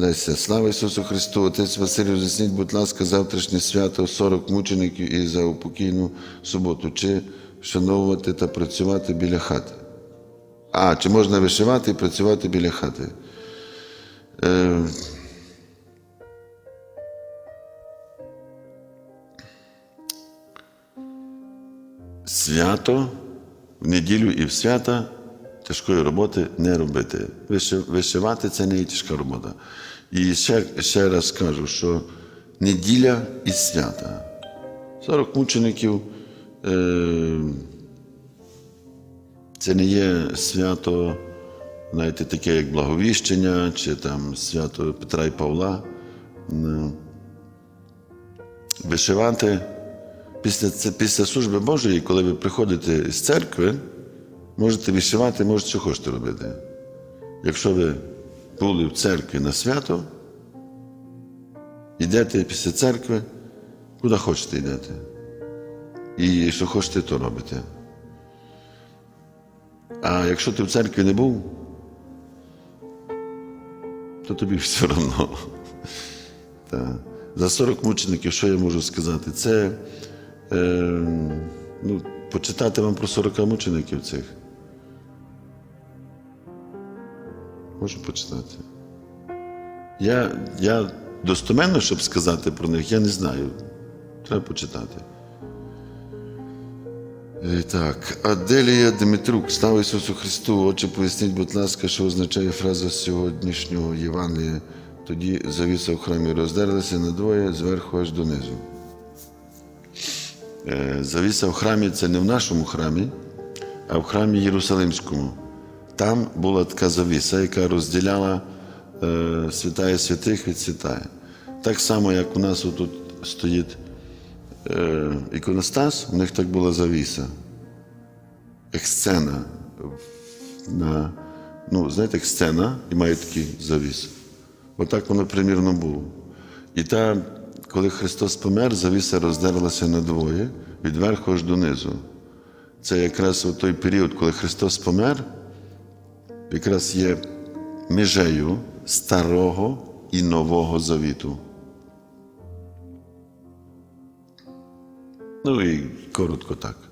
Леся, слава Ісусу Христу! Отець Василь, роз'ясніть, будь ласка, завтрашнє свято 40 мучеників і за упокійну суботу. Чи вшановувати та працювати біля хати? А, чи можна вишивати і працювати біля хати? Е, свято в неділю і в свята тяжкої роботи не робити. Вишивати це не є тяжка робота. І ще, ще раз скажу, що неділя і свята. 40 мучеників е, це не є свято, знаєте, таке як Благовіщення чи там свято Петра і Павла. Ну, Вишивати після, після служби Божої, коли ви приходите з церкви, можете вишивати, можете що хочете робити. Якщо ви були в церкві на свято, йдете після церкви, куди хочете йдете. І що хочете, то робите. А якщо ти в церкві не був, то тобі все одно. За 40 мучеників, що я можу сказати? Це е, ну, почитати вам про 40 мучеників цих. Можу почитати. Я, я достоменно, щоб сказати про них, я не знаю. Треба почитати. Е, Так, Аделія Дмитрук, слава Ісусу Христу. Отче, поясніть, будь ласка, що означає фраза сьогоднішнього Євангелія. Тоді завіса в храмі роздерлася надвоє зверху аж донизу. Е, Завіса в храмі це не в нашому храмі, а в храмі Єрусалимському. Там була така завіса, яка розділяла е, святая святих від святая. Так само, як у нас отут стоїть е, іконостас, у них так була завіса. Як. На, ну, знаєте, як і має такий завіс. Отак воно примірно було. І та, коли Христос помер, завіса роздерлася надвоє від верху аж донизу. Це якраз у той період, коли Христос помер, якраз є межею старого і нового завіту. Ну і коротко так.